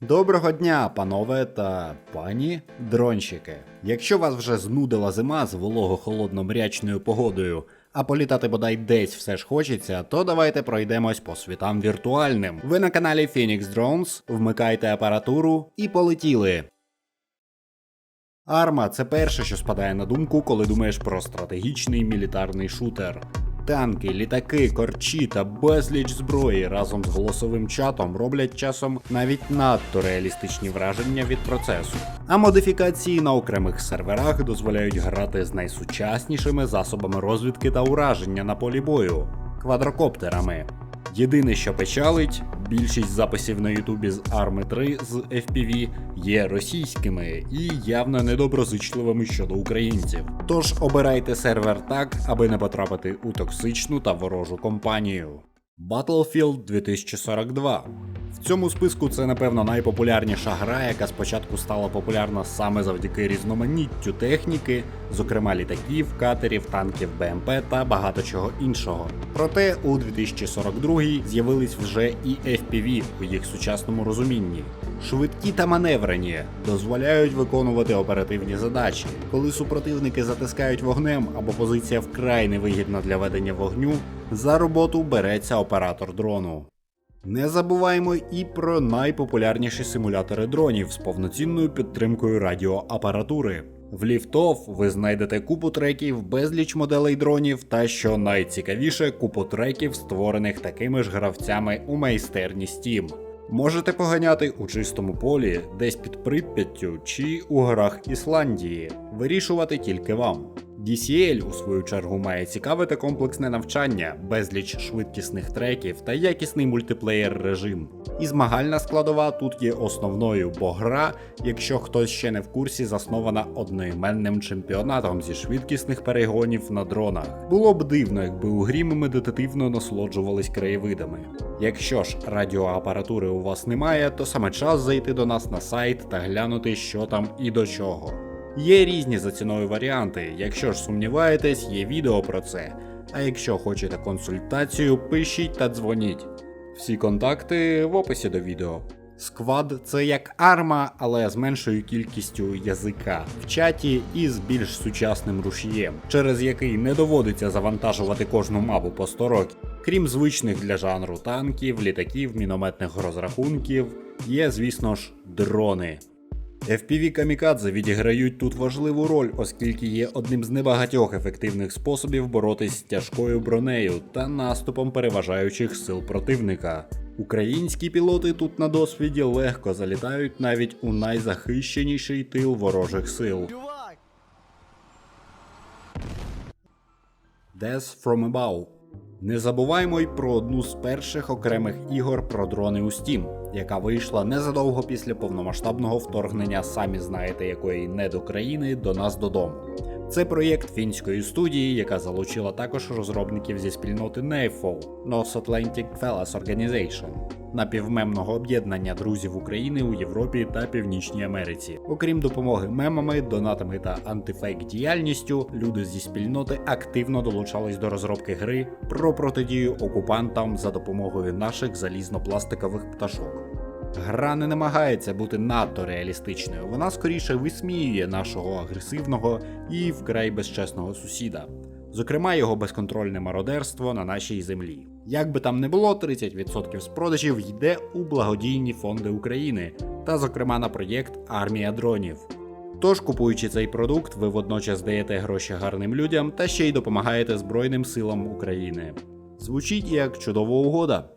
Доброго дня, панове та пані дронщики. Якщо вас вже знудила зима з волого-холодно-мрячною погодою, а політати бодай десь все ж хочеться, то давайте пройдемось по світам віртуальним. Ви на каналі Phoenix Drones, вмикайте апаратуру і полетіли. Арма це перше, що спадає на думку, коли думаєш про стратегічний мілітарний шутер. Танки, літаки, корчі та безліч зброї разом з голосовим чатом роблять часом навіть надто реалістичні враження від процесу. А модифікації на окремих серверах дозволяють грати з найсучаснішими засобами розвідки та ураження на полі бою квадрокоптерами. Єдине, що печалить, більшість записів на Ютубі з Арми 3 з FPV є російськими і явно недоброзичливими щодо українців. Тож обирайте сервер так, аби не потрапити у токсичну та ворожу компанію. Battlefield 2042. В цьому списку це, напевно, найпопулярніша гра, яка спочатку стала популярна саме завдяки різноманіттю техніки, зокрема літаків, катерів, танків БМП та багато чого іншого. Проте у 2042 з'явились вже і FPV у їх сучасному розумінні. Швидкі та маневрені дозволяють виконувати оперативні задачі. Коли супротивники затискають вогнем або позиція вкрай невигідна для ведення вогню, за роботу береться оператор дрону. Не забуваємо і про найпопулярніші симулятори дронів з повноцінною підтримкою радіоапаратури. В Ліфтоф ви знайдете купу треків, безліч моделей дронів та, що найцікавіше, купу треків, створених такими ж гравцями у майстерні Steam. Можете поганяти у чистому полі, десь під Прип'яттю чи у горах Ісландії. Вирішувати тільки вам. DCL, у свою чергу, має цікаве та комплексне навчання, безліч швидкісних треків та якісний мультиплеєр режим. І змагальна складова тут є основною, бо гра, якщо хтось ще не в курсі, заснована одноіменним чемпіонатом зі швидкісних перегонів на дронах. Було б дивно, якби у грі ми медитативно насолоджувались краєвидами. Якщо ж радіоапаратури у вас немає, то саме час зайти до нас на сайт та глянути, що там і до чого. Є різні за ціною варіанти. Якщо ж сумніваєтесь, є відео про це. А якщо хочете консультацію, пишіть та дзвоніть. Всі контакти в описі до відео. Сквад це як арма, але з меншою кількістю язика в чаті і з більш сучасним рушієм, через який не доводиться завантажувати кожну мапу по 100 років. Крім звичних для жанру танків, літаків, мінометних розрахунків, є, звісно ж, дрони. FPV камікадзе відіграють тут важливу роль, оскільки є одним з небагатьох ефективних способів боротись з тяжкою бронею та наступом переважаючих сил противника. Українські пілоти тут на досвіді легко залітають навіть у найзахищеніший тил ворожих сил. Death from Above. Не забуваємо й про одну з перших окремих ігор про дрони у Steam, яка вийшла незадовго після повномасштабного вторгнення, самі знаєте якої недокраїни до нас додому. Це проєкт фінської студії, яка залучила також розробників зі спільноти NAFO North Atlantic Fellas Organization, напівмемного об'єднання друзів України у Європі та Північній Америці. Окрім допомоги мемами, донатами та антифейк діяльністю, люди зі спільноти активно долучались до розробки гри про протидію окупантам за допомогою наших залізно-пластикових пташок. Гра не намагається бути надто реалістичною, вона скоріше висміює нашого агресивного і вкрай безчесного сусіда, зокрема його безконтрольне мародерство на нашій землі. Як би там не було, 30% з продажів йде у благодійні фонди України, та зокрема на проєкт Армія дронів. Тож, купуючи цей продукт, ви водночас даєте гроші гарним людям та ще й допомагаєте Збройним силам України. Звучить як чудова угода.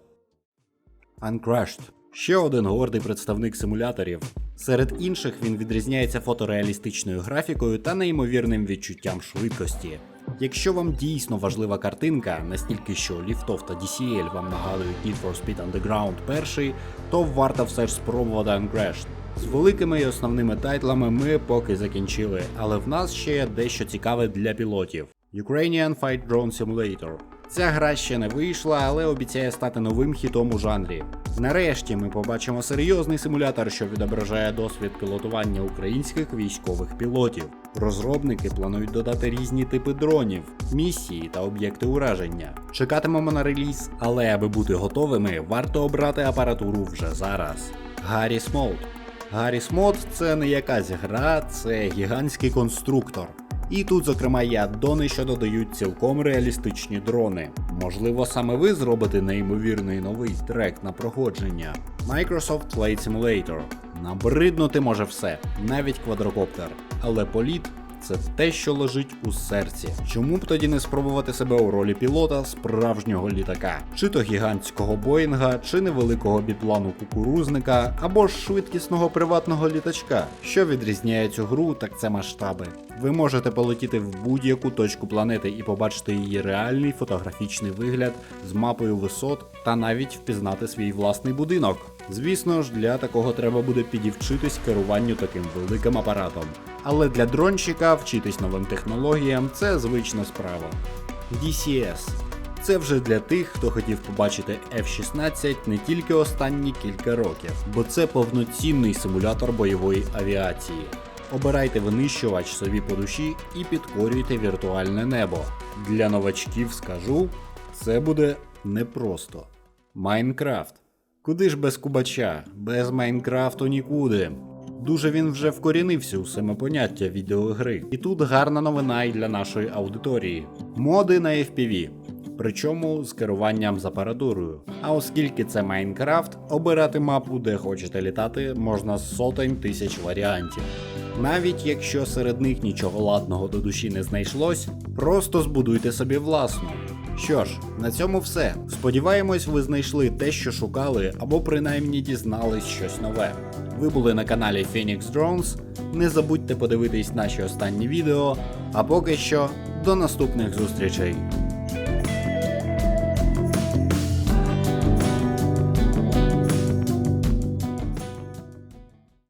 Uncrushed. Ще один гордий представник симуляторів. Серед інших він відрізняється фотореалістичною графікою та неймовірним відчуттям швидкості. Якщо вам дійсно важлива картинка, настільки що Ліфтов та DCL вам нагадують Need for Speed Underground перший, то варто все ж спробувати Uncrashed. З великими і основними тайтлами ми поки закінчили, але в нас ще дещо цікаве для пілотів. Ukrainian Fight Drone Simulator. Ця гра ще не вийшла, але обіцяє стати новим хітом у жанрі. Нарешті ми побачимо серйозний симулятор, що відображає досвід пілотування українських військових пілотів. Розробники планують додати різні типи дронів, місії та об'єкти ураження. Чекатимемо на реліз, але аби бути готовими, варто обрати апаратуру вже зараз. Гарріс Мод. Гарріс Мод це не якась гра, це гігантський конструктор. І тут, зокрема, є аддони, що додають цілком реалістичні дрони. Можливо, саме ви зробите неймовірний новий трек на проходження. Microsoft Flight Simulator. Набриднути може все, навіть квадрокоптер. Але політ це те, що лежить у серці. Чому б тоді не спробувати себе у ролі пілота справжнього літака? Чи то гігантського Боїнга, чи невеликого біплану кукурузника, або ж швидкісного приватного літачка. Що відрізняє цю гру, так це масштаби. Ви можете полетіти в будь-яку точку планети і побачити її реальний фотографічний вигляд з мапою висот та навіть впізнати свій власний будинок. Звісно ж, для такого треба буде підівчитись керуванню таким великим апаратом. Але для дронщика вчитись новим технологіям це звична справа. DCS це вже для тих, хто хотів побачити F-16 не тільки останні кілька років, бо це повноцінний симулятор бойової авіації. Обирайте винищувач собі по душі і підкорюйте віртуальне небо. Для новачків скажу, це буде непросто. Майнкрафт. Куди ж без кубача? Без Майнкрафту нікуди. Дуже він вже вкорінився у саме поняття відеогри. І тут гарна новина і для нашої аудиторії. Моди на FPV. Причому з керуванням з апаратурою. А оскільки це Майнкрафт, обирати мапу, де хочете літати, можна з сотень тисяч варіантів. Навіть якщо серед них нічого ладного до душі не знайшлось, просто збудуйте собі власну. Що ж, на цьому все. Сподіваємось, ви знайшли те, що шукали, або принаймні дізнались щось нове. Ви були на каналі Phoenix Drones. Не забудьте подивитись наші останні відео. А поки що, до наступних зустрічей.